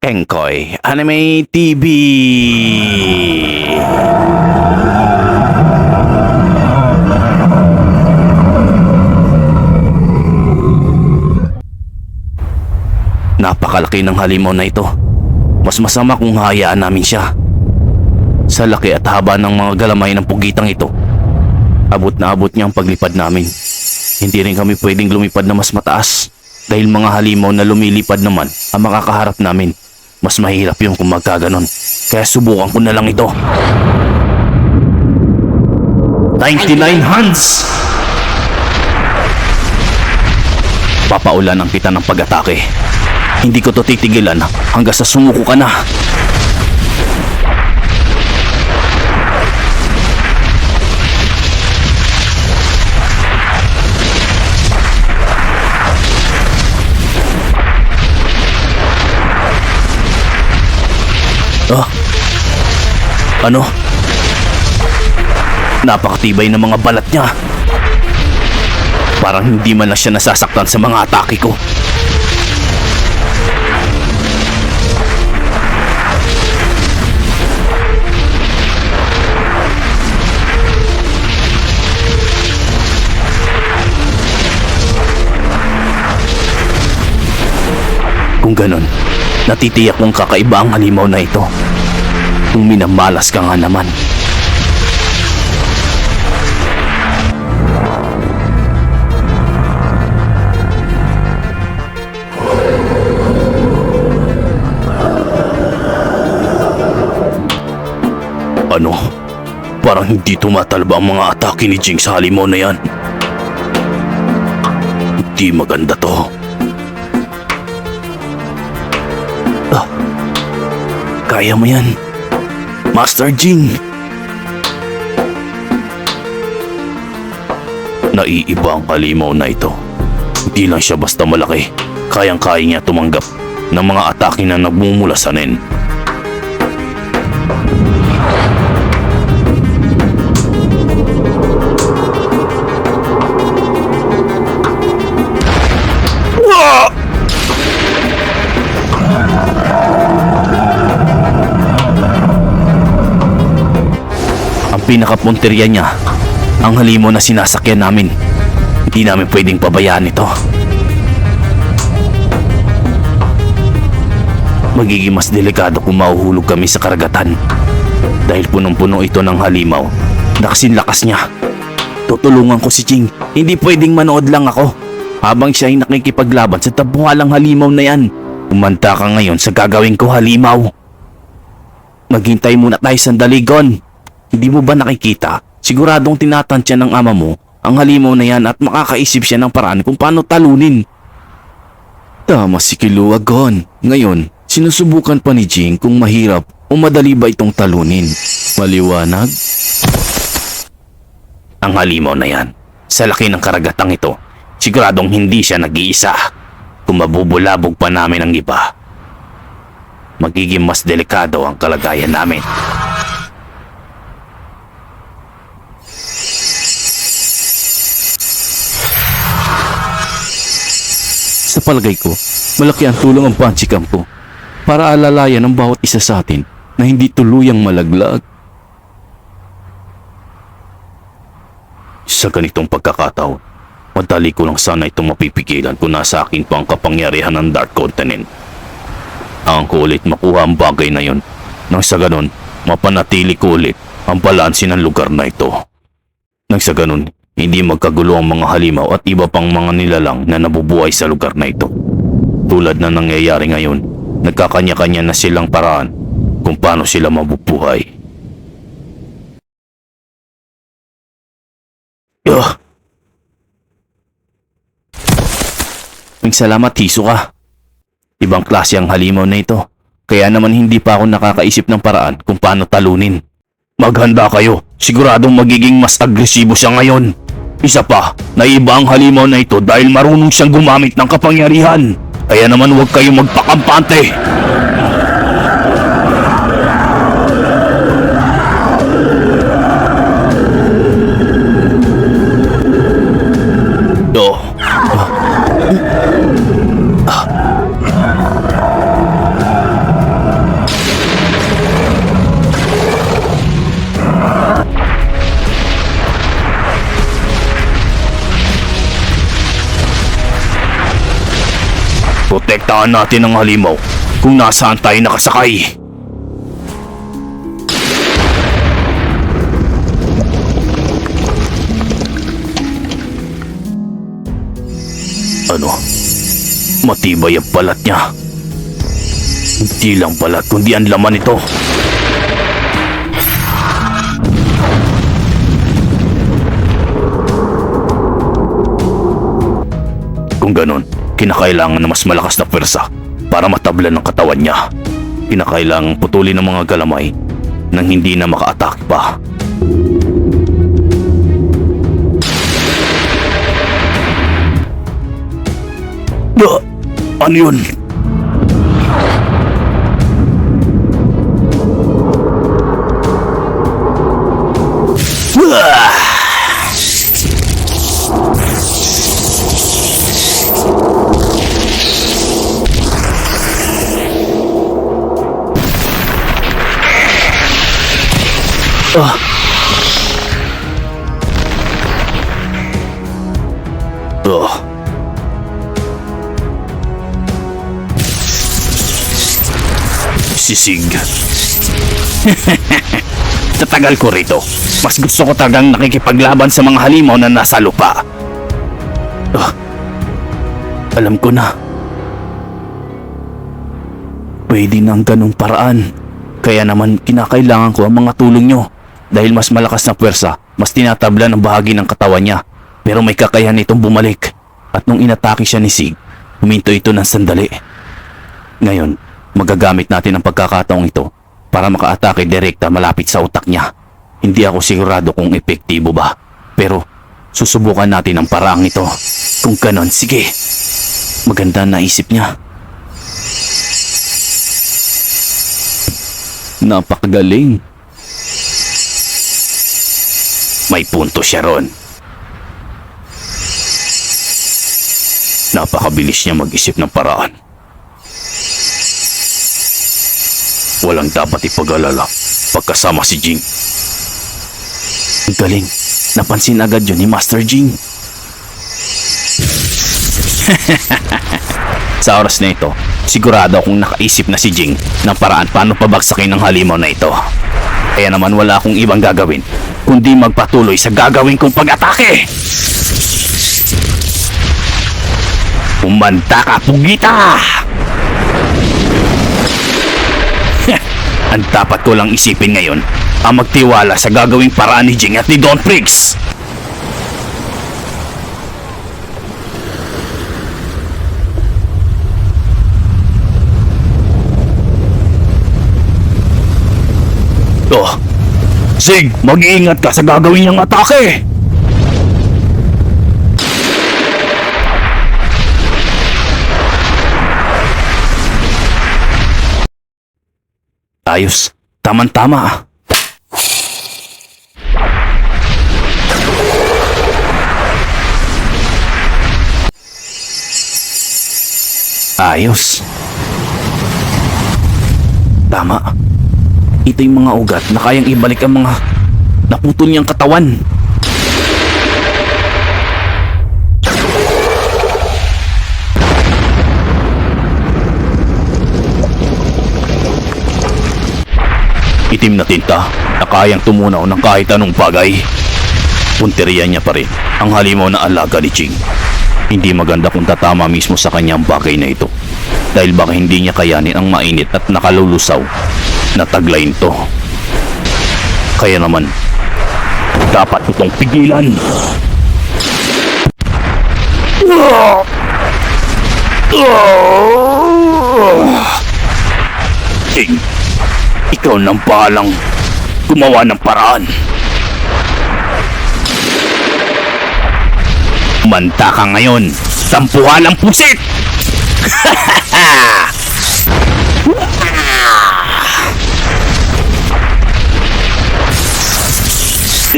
Engkoy Anime TV. Napakalaki ng halimaw na ito. Mas masama kung hayaan namin siya. Sa laki at haba ng mga galamay ng pugitang ito, abot na abot niya ang paglipad namin. Hindi rin kami pwedeng lumipad na mas mataas dahil mga halimaw na lumilipad naman ang makakaharap namin. Mas mahirap yung kung magkaganon. Kaya subukan ko na lang ito. 99 hands! Papaulan ang kita ng pag-atake. Hindi ko to titigilan hanggang sa sumuko ka na. Ah? Ano? Napakatibay ng mga balat niya. Parang hindi man lang siya nasasaktan sa mga atake ko. Kung ganon, natitiyak kong kakaiba ang halimaw na ito. Kung minamalas ka nga naman. Ano? Parang hindi tumatalba ang mga atake ni Jing sa halimaw na yan. Hindi maganda to. Kaya mo yan. Master Jing. Naiiba ang halimaw na ito. Hindi lang siya basta malaki. Kayang-kaya niya tumanggap ng mga atake na nagmumula sa nen. Pinakapunteriya niya, ang halimo na sinasakyan namin. Hindi namin pwedeng pabayaan ito. Magiging mas delikado kung mahuhulog kami sa karagatan. Dahil punong-puno ito ng halimaw. Nakasin lakas niya. Tutulungan ko si Ching. Hindi pwedeng manood lang ako. Habang siya ay nakikipaglaban sa tabuhalang halimaw na yan. Umanta ka ngayon sa gagawin ko halimaw. Maghintay muna tayo sandali, Gon. Hindi mo ba nakikita? Siguradong tinatansya ng ama mo ang halimaw na yan at makakaisip siya ng paraan kung paano talunin. Tama si Kilua, Gon. Ngayon, sinusubukan pa ni Jing kung mahirap o madali ba itong talunin. Maliwanag? Ang halimaw na yan, sa laki ng karagatang ito, siguradong hindi siya nag-iisa. Kung mabubulabog pa namin ang iba, magiging mas delikado ang kalagayan namin. Sa palagay ko, malaki ang tulong ang panchikam ko para alalayan ang bawat isa sa atin na hindi tuluyang malaglag. Sa ganitong pagkakataon, madali ko lang sana itong mapipigilan kung nasa akin pa ang kapangyarihan ng Dark Continent. Ang ko ulit makuha ang bagay na yon. Nang sa ganon, mapanatili ko ulit ang balanse ng lugar na ito. Nang sa ganon, hindi magkagulo ang mga halimaw at iba pang mga nilalang na nabubuhay sa lugar na ito. Tulad na nangyayari ngayon, nagkakanya-kanya na silang paraan kung paano sila mabubuhay. Ugh! May salamat, hiso ka. Ibang klase ang halimaw na ito. Kaya naman hindi pa ako nakakaisip ng paraan kung paano talunin. Maghanda kayo. Siguradong magiging mas agresibo siya ngayon. Isa pa, naiba ang halimaw na ito dahil marunong siyang gumamit ng kapangyarihan. Kaya naman huwag kayong magpakampante. Oh. Protektahan natin ang halimaw kung nasaan tayo nakasakay. Ano? Matibay ang balat niya. Hindi lang balat kundi ang laman nito. Kung ganon, kinakailangan na mas malakas na pwersa para matablan ng katawan niya. Kinakailangan putulin ng mga galamay nang hindi na maka-attack pa. Ano yun? Ah. Ah. Sisig. Sa tagal ko rito, mas gusto ko talagang nakikipaglaban sa mga halimaw na nasa lupa. Ah. Alam ko na. Pwede ng ganong paraan. Kaya naman kinakailangan ko ang mga tulong nyo. Dahil mas malakas na puwersa, mas tinatabla ng bahagi ng katawan niya. Pero may kakayahan itong bumalik. At nung inatake siya ni Sig, huminto ito ng sandali. Ngayon, magagamit natin ang pagkakataong ito para makaatake direkta malapit sa utak niya. Hindi ako sigurado kung epektibo ba. Pero susubukan natin ang paraang ito. Kung ganon, sige. Maganda na isip niya. Napakagaling. May punto siya ron. Napakabilis niya mag-isip ng paraan. Walang dapat ipag-alala pagkasama si Jing. Ang galing. Napansin agad yun ni Master Jing. Sa oras na ito, sigurado akong nakaisip na si Jing ng paraan paano pabagsakin ng halimaw na ito. Kaya naman wala akong ibang gagawin kundi magpatuloy sa gagawin kong pag-atake. Umanta ka, Pugita! Ang dapat ko lang isipin ngayon ang magtiwala sa gagawing paraan ni Jing at ni Don Priggs. Oh, Sig, mag-iingat ka sa gagawin niyang atake! Ayos, taman-tama. Ayos. Tama. Ito yung mga ugat na kayang ibalik ang mga naputol niyang katawan. Itim na tinta na kayang tumunaw ng kahit anong bagay. Punteriya niya pa rin ang halimaw na alaga ni Ching. Hindi maganda kung tatama mismo sa kanyang bagay na ito. Dahil baka hindi niya kayanin ang mainit at nakalulusaw na taglay nito. Kaya naman, dapat itong pigilan. Ting, ikaw nang balang gumawa ng paraan. Manta ka ngayon, sampuhan ng pusit!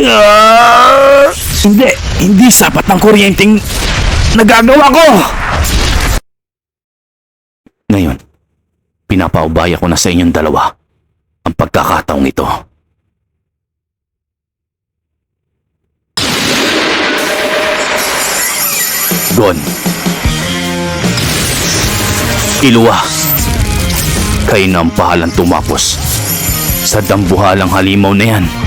Ah! Hindi, hindi sapat ng kuryenteng nagagawa ko! Ngayon, pinapaubaya ko na sa inyong dalawa ang pagkakataong ito. Gon. Kilua. Kayo na ang pahalang tumapos. Sa dambuhalang halimaw na yan.